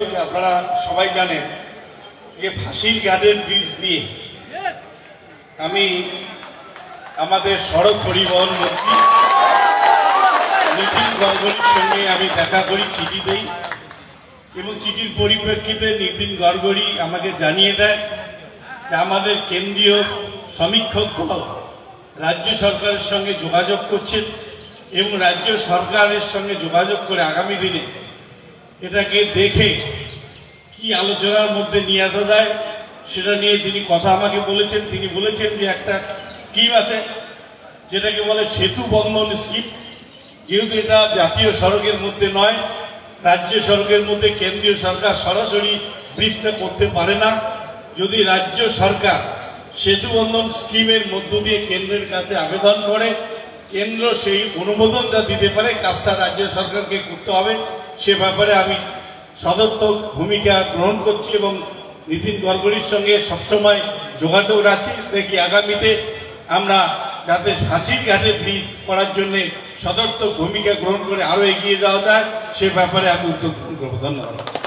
আপনারা সবাই জানেন যে ফাঁসির ঘাটের ব্রিজ দিয়ে আমি আমাদের সড়ক পরিবহন মন্ত্রী নীতিন গঙ্গোলির সঙ্গে আমি দেখা করি, চিঠি দেই এবং চিঠির পরিপ্রেক্ষিতে নীতিন গড়গড়ি আমাকে জানিয়ে দেয় যে আমাদের কেন্দ্রীয় সমীক্ষক দল রাজ্য সরকারের সঙ্গে যোগাযোগ করছেন এবং রাজ্য সরকারের সঙ্গে যোগাযোগ করে আগামী দিনে এটাকে দেখে কি আলোচনার মধ্যে নিয়ে আসা যায়, সেটা নিয়ে তিনি কথা আমাকে বলেছেন। তিনি বলেছেন যে একটা স্কিম আছে, যেটাকে বলে সেতু বন্ধন স্কিম যেহেতু এটা জাতীয় সড়কের মধ্যে নয়, রাজ্য সড়কের মধ্যে কেন্দ্রীয় সরকার সরাসরি ব্রিজটা করতে পারে না। যদি রাজ্য সরকার সেতু বন্ধন স্কিমের মধ্য দিয়ে কেন্দ্রের কাছে আবেদন করে, কেন্দ্র সেই অনুমোদনটা দিতে পারে, কাজটা রাজ্য সরকারকে করতে হবে। সে ব্যাপারে আমি সদর্থক ভূমিকা গ্রহণ করছি এবং নীতিন গডকরির সঙ্গে সবসময় যোগাযোগ রাখছি দেখি আগামীতে আমরা যাতে হাসির ঘাটে ব্রিজ করার জন্যে সদর্থক ভূমিকা গ্রহণ করে আরও এগিয়ে যাওয়া যায়, সে ব্যাপারে আমি উদ্যোগ গ্রহণ করব। ধন্যবাদ।